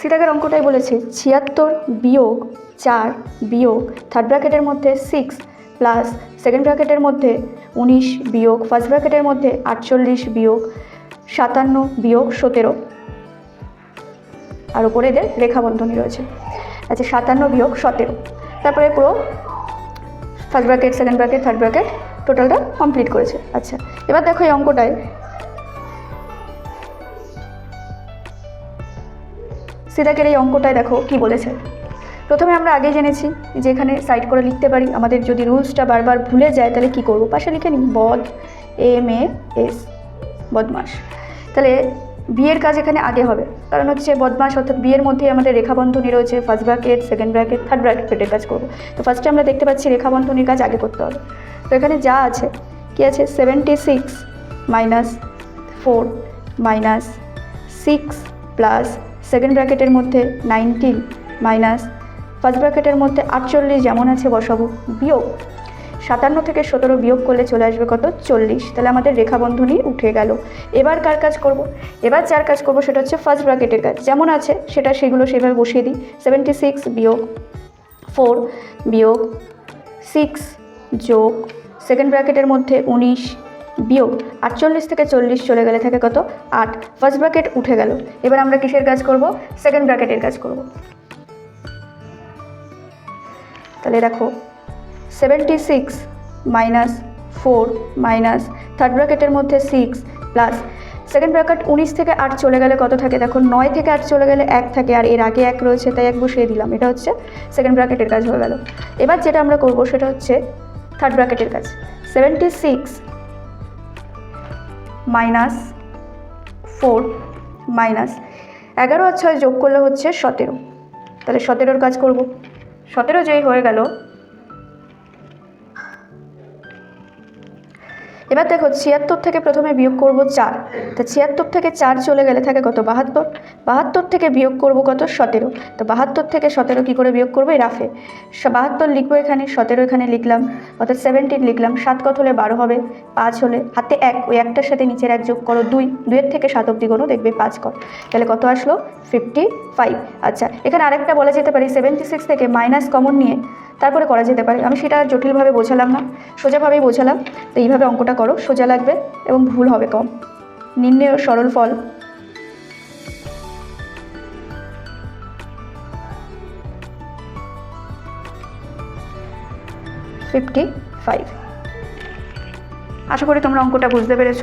সিদাগের অঙ্কটাই বলেছে ছিয়াত্তর বিয়োগ চার বিয়োগ থার্ড ব্র্যাকেটের মধ্যে সিক্স প্লাস সেকেন্ড ব্র্যাকেটের মধ্যে উনিশ বিয়োগ ফার্স্ট ব্র্যাকেটের মধ্যে আটচল্লিশ বিয়োগ সাতান্ন বিয়োগ সতেরো। আর উপরে এদের রেখাবন্ধনী রয়েছে। আচ্ছা সাতান্ন বিয়োগ সতেরো। তারপরে পুরো first bracket second bracket third bracket টোটালটা কমপ্লিট করেছে। আচ্ছা এবার দেখো এই অঙ্কটায় সিদাকের এই অঙ্কটায় দেখো কি বলেছে। প্রথমে আমরা আগে জেনেছি যে এখানে সাইড করে লিখতে পারি, আমাদের যদি রুলসটা বারবার ভুলে যায় তাহলে কি করব? পাশে লিখে নিই, বদ এম এ এস, বদমাস। তাহলে বিয়ের কাজ এখানে আগে হবে। কারণ হচ্ছে বদমাস অর্থাৎ বিয়ের মধ্যেই আমাদের রেখাবন্ধনী রয়েছে first bracket second bracket third ব্র্যাকেটের কাজ করব। তো ফার্স্টে আমরা দেখতে পাচ্ছি রেখাবন্ধনীর কাজ আগে করতে হবে। তো এখানে যা আছে, কি আছে? Seventy six minus four minus six plus second ব্র্যাকেটের মধ্যে নাইনটিন মাইনাস ফার্স্ট ব্র্যাকেটের মধ্যে আটচল্লিশ যেমন আছে বসাবো, বিয়োগ। সাতান্ন থেকে সতেরো বিয়োগ করলে চলে আসবে কত? চল্লিশ। তাহলে আমাদের রেখাবন্ধনী উঠে গেল। এবার কার কাজ করব? এবার যার কাজ করব সেটা হচ্ছে ফার্স্ট ব্র্যাকেটের কাজ। যেমন আছে সেটা সেগুলো সেভাবে বসিয়ে দিই। সেভেন্টি সিক্স বিয়োগ ফোর বিয়োগ সিক্স যোগ। সেকেন্ড ব্র্যাকেটের মধ্যে উনিশ বিয়োগ আটচল্লিশ থেকে চল্লিশ চলে গেলে থাকে কত? আট। ফার্স্ট ব্র্যাকেট উঠে গেল। এবার আমরা কিসের কাজ করব? সেকেন্ড ব্র্যাকেটের কাজ করব। তাহলে দেখো seventy six minus four minus third ব্র্যাকেটের মধ্যে সিক্স প্লাস সেকেন্ড ব্র্যাকেট উনিশ থেকে আট চলে গেলে কত থাকে? দেখো, নয় থেকে আট চলে গেলে এক থাকে, আর এর আগে এক রয়েছে, তাই এক বসিয়ে দিলাম। এটা হচ্ছে সেকেন্ড ব্র্যাকেটের কাজ হয়ে গেল। এবার যেটা আমরা করব, সেটা হচ্ছে থার্ড ব্র্যাকেটের কাজ। Seventy six minus four minus এগারো আর ছয় যোগ করলে হচ্ছে সতেরো। তাহলে সতেরোর কাজ করব। সতেরো যেই হয়ে গেল এবার দেখো, ছিয়াত্তর থেকে প্রথমে বিয়োগ করব চার। তা ছিয়াত্তর থেকে চার চলে গেলে থাকে কত? বাহাত্তর। বাহাত্তর থেকে বিয়োগ করব কত? সতেরো। তো বাহাত্তর থেকে সতেরো কী করে বিয়োগ করব? রাফে। বাহাত্তর লিখব এখানে, সতেরো এখানে লিখলাম। অর্থাৎ সেভেন্টিন লিখলাম। সাত কত হলে বারো হবে? পাঁচ হলে। হাতে এক। ওই একটার সাথে নিচের এক যোগ করো দুই। দুয়ের থেকে সাত অব্দি কোনো দেখবে পাঁচ কর। তাহলে কত আসলো? ফিফটি ফাইভ আচ্ছা এখানে আরেকটা বলা যেতে পারে। সেভেন্টি সিক্স থেকে মাইনাস কমন নিয়ে তারপরে করা যেতে পারে। আমি সেটা জটিলভাবে বোঝালাম না, সোজাভাবেই বোঝালাম। তো এইভাবে অঙ্কটা করো, সোজা লাগবে এবং ভুল হবে কম। নির্ণয় সরল ফল। ফিফটি ফাইভ আশা করি তোমরা অঙ্কটা বুঝতে পেরেছ।